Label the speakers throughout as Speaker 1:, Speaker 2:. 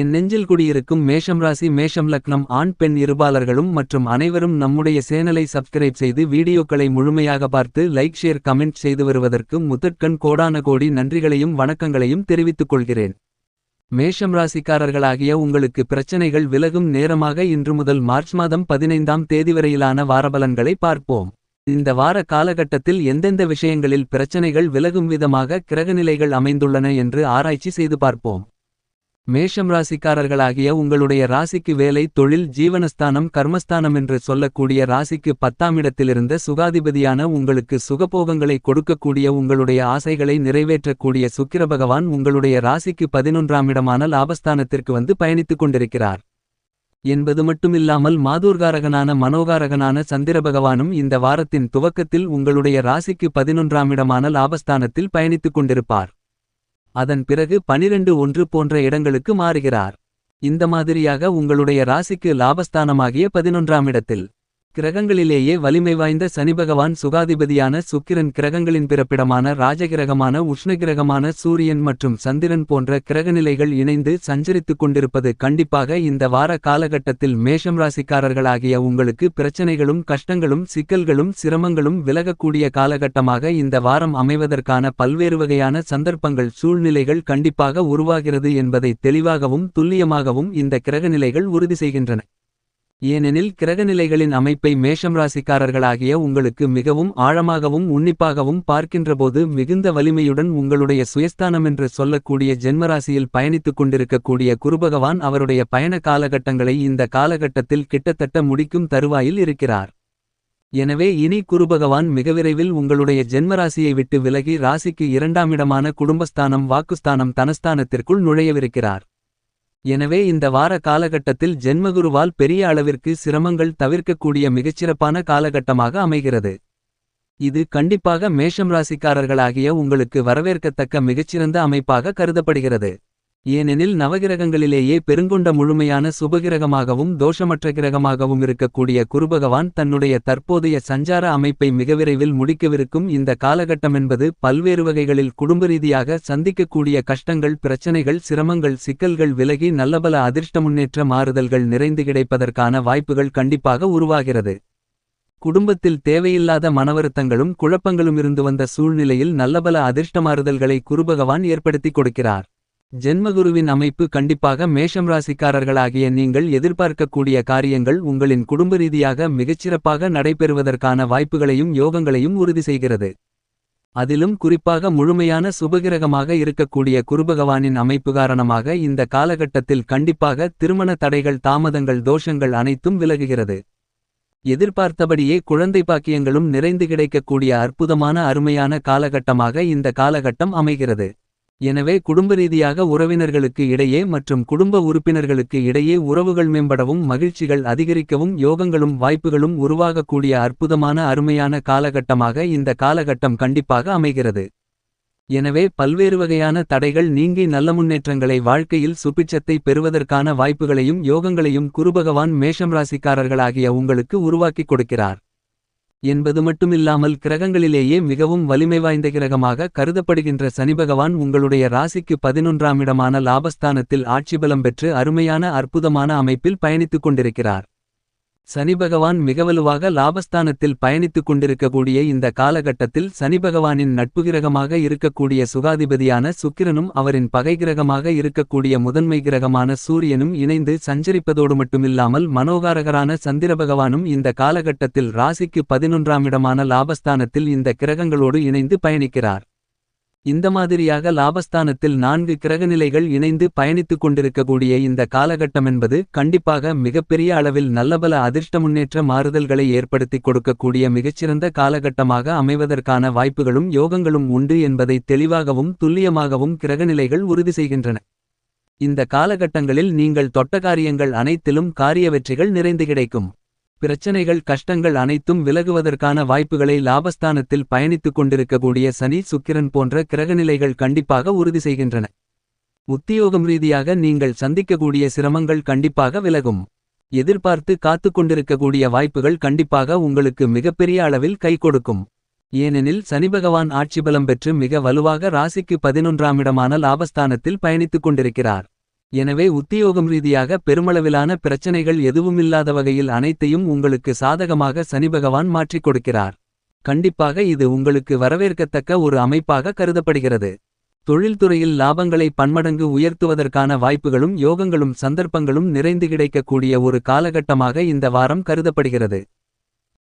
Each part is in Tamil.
Speaker 1: என் நெஞ்சில் குடியிருக்கும் மேஷம் ராசி மேஷம் லக்னம் ஆண் பெண் இருபாலர்களும் மற்றும் அனைவரும் நம்முடைய சேனலை சப்ஸ்கிரைப் செய்து வீடியோக்களை முழுமையாக பார்த்து லைக் ஷேர் கமெண்ட் செய்து வருவதற்கு முதற்கண் கோடான கோடி நன்றிகளையும் வணக்கங்களையும் தெரிவித்துக் கொள்கிறேன். மேஷம் ராசிக்காரர்களாகிய உங்களுக்கு பிரச்சனைகள் விலகும் நேரமாக இன்று முதல் மார்ச் மாதம் பதினைந்தாம் தேதி வரையிலான வாரபலன்களை பார்ப்போம். இந்த வார காலகட்டத்தில் எந்தெந்த விஷயங்களில் பிரச்சனைகள் விலகும் விதமாக கிரகநிலைகள் அமைந்துள்ளன என்று ஆராய்ச்சி செய்து பார்ப்போம். மேஷம் ராசிக்காரர்களாகிய உங்களுடைய ராசிக்கு வேலை தொழில் ஜீவனஸ்தானம் கர்மஸ்தானம் என்று சொல்லக்கூடிய ராசிக்கு பத்தாம் இடத்திலிருந்த சுகாதிபதியான உங்களுக்கு சுகபோகங்களை கொடுக்கக்கூடிய உங்களுடைய ஆசைகளை நிறைவேற்றக்கூடிய சுக்கிர பகவான் உங்களுடைய ராசிக்கு பதினொன்றாம் இடமான லாபஸ்தானத்திற்கு வந்து பயணித்துக் கொண்டிருக்கிறார். என்பது மட்டுமில்லாமல் மாதூர்காரகனான மனோகாரகனான சந்திர பகவானும் இந்த வாரத்தின் துவக்கத்தில் உங்களுடைய ராசிக்கு பதினொன்றாம் இடமான லாபஸ்தானத்தில் பயணித்துக் கொண்டிருப்பார். அதன் பிறகு பனிரெண்டு ஒன்று போன்ற இடங்களுக்கு மாறுகிறார். இந்த மாதிரியாக உங்களுடைய ராசிக்கு லாபஸ்தானமாகிய பதினொன்றாம் இடத்தில். கிரகங்களிலேயே வலிமை வாய்ந்த சனிபகவான் சுகாதிபதியான சுக்கிரன் கிரகங்களின் பிறப்பிடமான ராஜகிரகமான உஷ்ணகிரகமான சூரியன் மற்றும் சந்திரன் போன்ற கிரகநிலைகள் இணைந்து சஞ்சரித்துக் கொண்டிருப்பது கண்டிப்பாக இந்த வார காலகட்டத்தில் மேஷம் ராசிக்காரர்களாகிய உங்களுக்கு பிரச்சனைகளும் கஷ்டங்களும் சிக்கல்களும் சிரமங்களும் விலகக்கூடிய காலகட்டமாக இந்த வாரம் அமைவதற்கான பல்வேறு வகையான சந்தர்ப்பங்கள் சூழ்நிலைகள் கண்டிப்பாக உருவாகிறது என்பதை தெளிவாகவும் துல்லியமாகவும் இந்த கிரகநிலைகள் உறுதி செய்கின்றன. ஏனெனில் கிரகநிலைகளின் அமைப்பை மேஷம் ராசிக்காரர்களாகிய உங்களுக்கு மிகவும் ஆழமாகவும் உன்னிப்பாகவும் பார்க்கின்றபோது மிகுந்த வலிமையுடன் உங்களுடைய சுயஸ்தானமென்று சொல்லக்கூடிய ஜென்மராசியில் பயணித்துக் கொண்டிருக்கக்கூடிய குருபகவான் அவருடைய பயண காலகட்டங்களை இந்த காலகட்டத்தில் கிட்டத்தட்ட முடிக்கும் தருவாயில் இருக்கிறார். எனவே இனி குருபகவான் மிக விரைவில் உங்களுடைய ஜென்மராசியை விட்டு விலகி ராசிக்கு இரண்டாமிடமான குடும்பஸ்தானம் வாக்குஸ்தானம் தனஸ்தானத்திற்குள் நுழையவிருக்கிறார். எனவே இந்த வார காலகட்டத்தில் ஜென்மகுருவால் பெரிய அளவிற்கு சிரமங்கள் தவிர்க்கக்கூடிய மிகச்சிறப்பான காலகட்டமாக அமைகிறது. இது கண்டிப்பாக மேஷம் ராசிக்காரர்களாகிய உங்களுக்கு வரவேற்கத்தக்க மிகச்சிறந்த அமைப்பாக கருதப்படுகிறது. ஏனெனில் நவகிரகங்களிலேயே பெருங்கொண்ட முழுமையான சுபகிரகமாகவும் தோஷமற்ற கிரகமாகவும் இருக்கக்கூடிய குருபகவான் தன்னுடைய தற்போதைய சஞ்சார அமைப்பை மிக விரைவில் முடிக்கவிருக்கும் இந்த காலகட்டமென்பது பல்வேறு வகைகளில் குடும்ப ரீதியாக சந்திக்கக்கூடிய கஷ்டங்கள் பிரச்சனைகள் சிரமங்கள் சிக்கல்கள் விலகி நல்லபல அதிர்ஷ்ட முன்னேற்ற மாறுதல்கள் நிறைந்து கிடைப்பதற்கான வாய்ப்புகள் கண்டிப்பாக உருவாகிறது. குடும்பத்தில் தேவையில்லாத மனவருத்தங்களும் குழப்பங்களும் இருந்து வந்த சூழ்நிலையில் நல்லபல அதிர்ஷ்டமாறுதல்களை குருபகவான் ஏற்படுத்திக் கொடுக்கிறார். ஜென்மகுருவின் அமைப்பு கண்டிப்பாக மேஷம் ராசிக்காரர்களாகிய நீங்கள் எதிர்பார்க்கக்கூடிய காரியங்கள் உங்களின் குடும்ப ரீதியாக மிகச்சிறப்பாக நடைபெறுவதற்கான வாய்ப்புகளையும் யோகங்களையும் உறுதி செய்கிறது. அதிலும் குறிப்பாக முழுமையான சுபகிரகமாக இருக்கக்கூடிய குருபகவானின் அமைப்பு காரணமாக இந்த காலகட்டத்தில் கண்டிப்பாக திருமண தடைகள் தாமதங்கள் தோஷங்கள் அனைத்தும் விலகுகிறது. எதிர்பார்த்தபடியே குழந்தை பாக்கியங்களும் நிறைந்து கிடைக்கக்கூடிய அற்புதமான அருமையான காலகட்டமாக இந்த காலகட்டம் அமைகிறது. எனவே குடும்ப ரீதியாக உறவினர்களுக்கு இடையே மற்றும் குடும்ப உறுப்பினர்களுக்கு இடையே உறவுகள் மேம்படவும் மகிழ்ச்சிகள் அதிகரிக்கவும் யோகங்களும் வாய்ப்புகளும் உருவாகக்கூடிய அற்புதமான அருமையான காலகட்டமாக இந்த காலகட்டம் கண்டிப்பாக அமைகிறது. எனவே பல்வேறு வகையான தடைகள் நீங்கி நல்ல முன்னேற்றங்களை வாழ்க்கையில் சுபிட்சத்தை பெறுவதற்கான வாய்ப்புகளையும் யோகங்களையும் குருபகவான் மேஷம் ராசிக்காரர்களாகிய உங்களுக்கு உருவாக்கிக் கொடுக்கிறார். என்பது மட்டுமில்லாமல் கிரகங்களிலேயே மிகவும் வலிமை வாய்ந்த கிரகமாக கருதப்படுகின்ற சனிபகவான் உங்களுடைய ராசிக்கு பதினொன்றாம் இடமான லாபஸ்தானத்தில் ஆட்சிபலம் பெற்று அருமையான அற்புதமான அமைப்பில் பயணித்துக் கொண்டிருக்கிறார். சனிபகவான் மிகவலுவாக லாபஸ்தானத்தில் பயணித்துக் கொண்டிருக்கக்கூடிய இந்த காலகட்டத்தில் சனிபகவானின் நட்புகிரகமாக இருக்கக்கூடிய சுகாதிபதியான சுக்கிரனும் அவரின் பகை கிரகமாக இருக்கக்கூடிய முதன்மை கிரகமான சூரியனும் இணைந்து சஞ்சரிப்பதோடு மட்டுமில்லாமல் மனோகாரகரான சந்திரபகவானும் இந்த காலகட்டத்தில் ராசிக்கு பதினொன்றாம் இடமான லாபஸ்தானத்தில் இந்த கிரகங்களோடு இணைந்து பயணிக்கிறார். இந்த மாதிரியாக லாபஸ்தானத்தில் நான்கு கிரகநிலைகள் இணைந்து பயணித்துக் கொண்டிருக்கக்கூடிய இந்த காலகட்டமென்பது கண்டிப்பாக மிகப்பெரிய அளவில் நல்லபல அதிர்ஷ்ட முன்னேற்ற மாறுதல்களை ஏற்படுத்திக் கொடுக்கக்கூடிய மிகச்சிறந்த காலகட்டமாக அமைவதற்கான வாய்ப்புகளும் யோகங்களும் உண்டு என்பதை தெளிவாகவும் துல்லியமாகவும் கிரகநிலைகள் உறுதி செய்கின்றன. இந்த காலகட்டங்களில் நீங்கள் தொட்ட காரியங்கள் அனைத்திலும் காரிய வெற்றிகள் நிறைந்து கிடைக்கும். பிரச்சனைகள் கஷ்டங்கள் அனைத்தும் விலகுவதற்கான வாய்ப்புகளை லாபஸ்தானத்தில் பயணித்துக் கொண்டிருக்கக்கூடிய சனி சுக்கிரன் போன்ற கிரகநிலைகள் கண்டிப்பாக உறுதி செய்கின்றன. உத்தியோகம் ரீதியாக நீங்கள் சந்திக்கக்கூடிய சிரமங்கள் கண்டிப்பாக விலகும். எதிர்பார்த்து காத்துக் கொண்டிருக்கக்கூடிய வாய்ப்புகள் கண்டிப்பாக உங்களுக்கு மிகப்பெரிய அளவில் கை கொடுக்கும். ஏனெனில் சனிபகவான் ஆட்சிபலம் பெற்று மிக வலுவாக ராசிக்கு பதினொன்றாம் இடமான லாபஸ்தானத்தில் பயணித்துக் கொண்டிருக்கிறார். எனவே உத்தியோகம் ரீதியாக பெருமளவிலான பிரச்சனைகள் எதுவுமில்லாத வகையில் அனைத்தையும் உங்களுக்கு சாதகமாக சனிபகவான் மாற்றிக் கொடுக்கிறார். கண்டிப்பாக இது உங்களுக்கு வரவேற்கத்தக்க ஒரு அமைப்பாக கருதப்படுகிறது. தொழில்துறையில் லாபங்களை பன்மடங்கு உயர்த்துவதற்கான வாய்ப்புகளும் யோகங்களும் சந்தர்ப்பங்களும் நிறைந்து கிடைக்கக்கூடிய ஒரு காலகட்டமாக இந்த வாரம் கருதப்படுகிறது.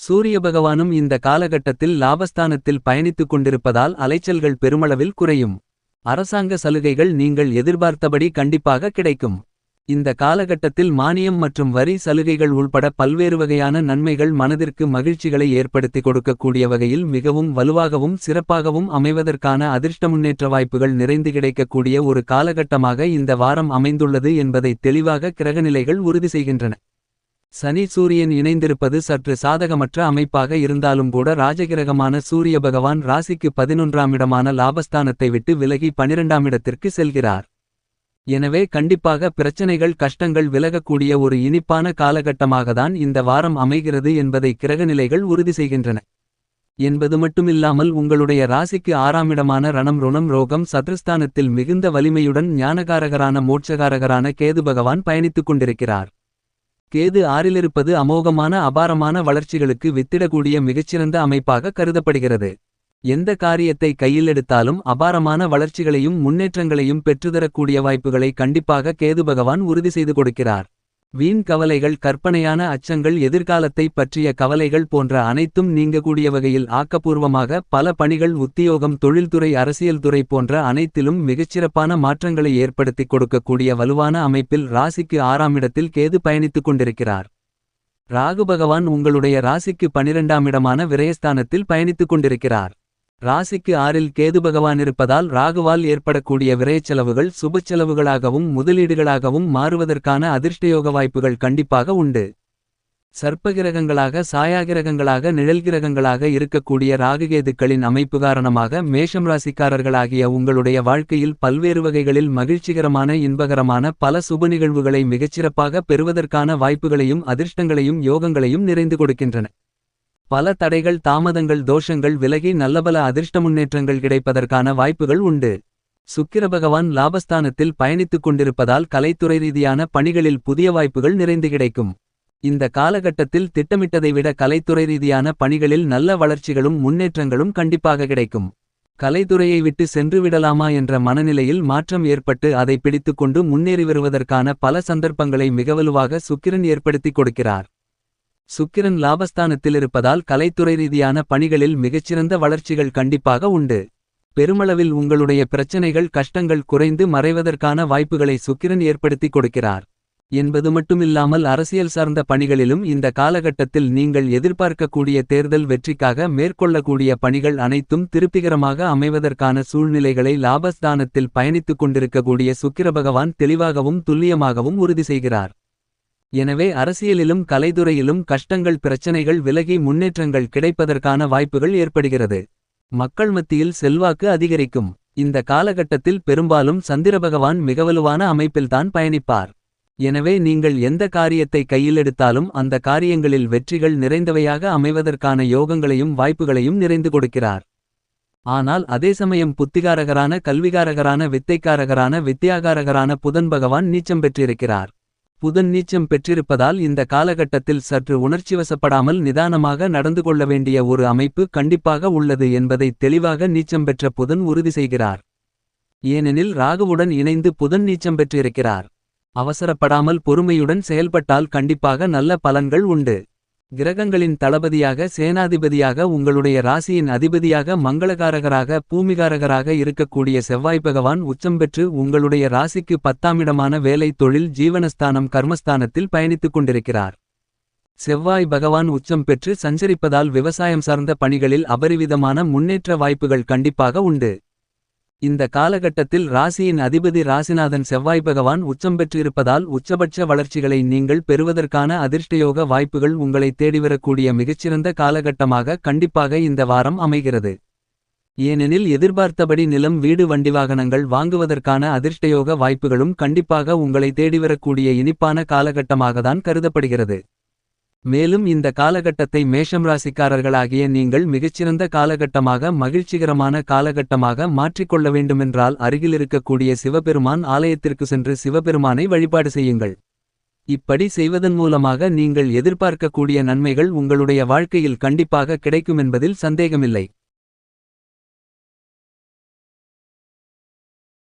Speaker 1: சூரிய பகவானும் இந்த காலகட்டத்தில் லாபஸ்தானத்தில் பயணித்துக் கொண்டிருப்பதால் அலைச்சல்கள் பெருமளவில் குறையும். அரசாங்க சலுகைகள் நீங்கள் எதிர்பார்த்தபடி கண்டிப்பாக கிடைக்கும். இந்த காலகட்டத்தில் மானியம் மற்றும் வரி சலுகைகள் உள்பட பல்வேறு வகையான நன்மைகள் மனதிற்கு மகிழ்ச்சிகளை ஏற்படுத்தி கொடுக்கக்கூடிய வகையில் மிகவும் வலுவாகவும் சிறப்பாகவும் அமைவதற்கான அதிர்ஷ்ட முன்னேற்ற வாய்ப்புகள் நிறைந்து கிடைக்கக்கூடிய ஒரு காலகட்டமாக இந்த வாரம் அமைந்துள்ளது என்பதை தெளிவாக கிரகநிலைகள் உறுதி செய்கின்றன. சனி சூரியன் இணைந்திருப்பது சற்று சாதகமற்ற அமைப்பாக இருந்தாலும் கூட ராஜகிரகமான சூரிய பகவான் ராசிக்கு பதினொன்றாம் இடமான லாபஸ்தானத்தை விட்டு விலகி பனிரெண்டாம் இடத்திற்கு செல்கிறார். எனவே கண்டிப்பாக பிரச்சனைகள் கஷ்டங்கள் விலகக்கூடிய ஒரு இனிப்பான காலகட்டமாகத்தான் இந்த வாரம் அமைகிறது என்பதை கிரகநிலைகள் உறுதி செய்கின்றன. என்பது மட்டுமில்லாமல் உங்களுடைய ராசிக்கு ஆறாம் இடமான ரணம் ருணம் ரோகம் சத்ருஸ்தானத்தில் மிகுந்த வலிமையுடன் ஞானகாரகரான மோட்சகாரகரான கேது பகவான் பயணித்துக் கொண்டிருக்கிறார். கேது ஆறிலிருப்பது அமோகமான அபாரமான வளர்ச்சிகளுக்கு வித்திடக்கூடிய மிகச்சிறந்த அமைப்பாக கருதப்படுகிறது. எந்த காரியத்தை கையில் எடுத்தாலும் அபாரமான வளர்ச்சிகளையும் முன்னேற்றங்களையும் பெற்றுதரக்கூடிய வாய்ப்புகளை கண்டிப்பாக கேது பகவான் உறுதி செய்து கொடுக்கிறார். வீண் கவலைகள் கற்பனையான அச்சங்கள் எதிர்காலத்தை பற்றிய கவலைகள் போன்ற அனைத்தும் நீங்கக்கூடிய வகையில் ஆக்கப்பூர்வமாக பல பணிகள் உத்தியோகம் தொழில்துறை அரசியல் துறை போன்ற அனைத்திலும் மிகச்சிறப்பான மாற்றங்களை ஏற்படுத்திக் கொடுக்கக்கூடிய வலுவான அமைப்பில் ராசிக்கு ஆறாம் இடத்தில் கேது பயணித்துக் கொண்டிருக்கிறார். ராகு பகவான் உங்களுடைய ராசிக்கு பனிரெண்டாம் இடமான விரயஸ்தானத்தில் பயணித்துக் கொண்டிருக்கிறார். ராசிக்கு ஆறில் கேது பகவான் இருப்பதால் ராகுவால் ஏற்படக்கூடிய விரைச்செலவுகள் சுபச்செலவுகளாகவும் முதலீடுகளாகவும் மாறுவதற்கான அதிர்ஷ்டயோக வாய்ப்புகள் கண்டிப்பாக உண்டு. சர்ப்பகிரகங்களாக சாயாகிரகங்களாக நிழல்கிரகங்களாக இருக்கக்கூடிய ராகுகேதுக்களின் அமைப்பு காரணமாக மேஷம் ராசிக்காரர்களாகிய உங்களுடைய வாழ்க்கையில் பல்வேறு வகைகளில் மகிழ்ச்சிகரமான இன்பகரமான பல சுப நிகழ்வுகளை மிகச்சிறப்பாக பெறுவதற்கான வாய்ப்புகளையும் அதிர்ஷ்டங்களையும் யோகங்களையும் நிறைந்து கொடுக்கின்றன. பல தடைகள் தாமதங்கள் தோஷங்கள் விலகி நல்லபல அதிர்ஷ்ட முன்னேற்றங்கள் கிடைப்பதற்கான வாய்ப்புகள் உண்டு. சுக்கிர பகவான் லாபஸ்தானத்தில் பயணித்துக் கொண்டிருப்பதால் கலைத்துறை ரீதியான பணிகளில் புதிய வாய்ப்புகள் நிறைந்து கிடைக்கும். இந்த காலகட்டத்தில் திட்டமிட்டதை விட கலைத்துறை ரீதியான பணிகளில் நல்ல வளர்ச்சிகளும் முன்னேற்றங்களும் கண்டிப்பாக கிடைக்கும். கலைத்துறையை விட்டு சென்று விடலாமா என்ற மனநிலையில் மாற்றம் ஏற்பட்டு அதை பிடித்துக்கொண்டு முன்னேறி வருவதற்கான பல சந்தர்ப்பங்களை மிகவலுவாக சுக்கிரன் ஏற்படுத்திக் கொடுக்கிறார். சுக்கிரன் லாபஸ்தானத்தில் இருப்பதால் கலைத்துறை ரீதியான பணிகளில் மிகச்சிறந்த வளர்ச்சிகள் கண்டிப்பாக உண்டு. பெருமளவில் உங்களுடைய பிரச்சனைகள் கஷ்டங்கள் குறைந்து மறைவதற்கான வாய்ப்புகளை சுக்கிரன் ஏற்படுத்திக் கொடுக்கிறார். என்பது மட்டுமில்லாமல் அரசியல் சார்ந்த பணிகளிலும் இந்த காலகட்டத்தில் நீங்கள் எதிர்பார்க்கக்கூடிய தேர்தல் வெற்றிக்காக மேற்கொள்ளக்கூடிய பணிகள் அனைத்தும் திருப்திகரமாக அமைவதற்கான சூழ்நிலைகளை லாபஸ்தானத்தில் பயணித்துக் கொண்டிருக்கக்கூடிய சுக்கிர பகவான் தெளிவாகவும் துல்லியமாகவும் உறுதி செய்கிறார். எனவே அரசியலிலும் கலைதுறையிலும் கஷ்டங்கள் பிரச்சனைகள் விலகி முன்னேற்றங்கள் கிடைப்பதற்கான வாய்ப்புகள் ஏற்படுகிறது. மக்கள் மத்தியில் செல்வாக்கு அதிகரிக்கும். இந்த காலகட்டத்தில் பெரும்பாலும் சந்திரபகவான் மிகவலுவான அமைப்பில்தான் பயணிப்பார். எனவே நீங்கள் எந்த காரியத்தை கையில் எடுத்தாலும் அந்த காரியங்களில் வெற்றிகள் நிறைந்தவையாக அமைவதற்கான யோகங்களையும் வாய்ப்புகளையும் நிறைந்து கொடுக்கிறார். ஆனால் அதே சமயம் புத்திகாரகரான கல்விகாரகரான வித்தைக்காரகரான வித்தியாகாரகரான புதன் பகவான் நீச்சம் பெற்றிருக்கிறார். புதன் நீச்சம் பெற்றிருப்பதால் இந்த காலகட்டத்தில் சற்று உணர்ச்சிவசப்படாமல் நிதானமாக நடந்து கொள்ள வேண்டிய ஒரு அமைப்பு கண்டிப்பாக உள்ளது என்பதை தெளிவாக நீச்சம் பெற்ற புதன் உறுதி செய்கிறார். ஏனெனில் ராகுவுடன் இணைந்து புதன் நீச்சம் பெற்றிருக்கிறார். அவசரப்படாமல் பொறுமையுடன் செயல்பட்டால் கண்டிப்பாக நல்ல பலன்கள் உண்டு. கிரகங்களின் தளபதியாக சேனாதிபதியாக உங்களுடைய ராசியின் அதிபதியாக மங்களகாரகராக பூமிகாரகராக இருக்கக்கூடிய செவ்வாய் பகவான் உச்சம் பெற்று உங்களுடைய ராசிக்கு பத்தாமிடமான வேலை தொழில் ஜீவனஸ்தானம் கர்மஸ்தானத்தில் பயணித்துக் கொண்டிருக்கிறார். செவ்வாய் பகவான் உச்சம் பெற்று சஞ்சரிப்பதால் விவசாயம் சார்ந்த பணிகளில் அபரிவிதமான முன்னேற்ற வாய்ப்புகள் கண்டிப்பாக உண்டு. இந்த காலகட்டத்தில் ராசியின் அதிபதி ராசிநாதன் செவ்வாய் பகவான் உச்சம் பெற்றிருப்பதால் உச்சபட்ச வளர்ச்சிகளை நீங்கள் பெறுவதற்கான அதிர்ஷ்டயோக வாய்ப்புகள் உங்களை தேடிவரக்கூடிய மிகச்சிறந்த காலகட்டமாக கண்டிப்பாக இந்த வாரம் அமைகிறது. ஏனெனில் எதிர்பார்த்தபடி நிலம் வீடு வண்டி வாகனங்கள் வாங்குவதற்கான அதிர்ஷ்டயோக வாய்ப்புகளும் கண்டிப்பாக உங்களை தேடிவரக்கூடிய இனிப்பான காலகட்டமாகத்தான் கருதப்படுகிறது. மேலும் இந்த காலகட்டத்தை மேஷம் ராசிக்காரர்களாகிய நீங்கள் மிகச்சிறந்த காலகட்டமாக மகிழ்ச்சிகரமான காலகட்டமாக மாற்றிக்கொள்ள வேண்டுமென்றால் அருகிலிருக்கக்கூடிய சிவபெருமான் ஆலயத்திற்கு சென்று சிவபெருமானை வழிபாடு செய்யுங்கள். இப்படி செய்வதன் மூலமாக நீங்கள் எதிர்பார்க்கக்கூடிய நன்மைகள் உங்களுடைய வாழ்க்கையில் கண்டிப்பாக கிடைக்குமென்பதில் சந்தேகமில்லை.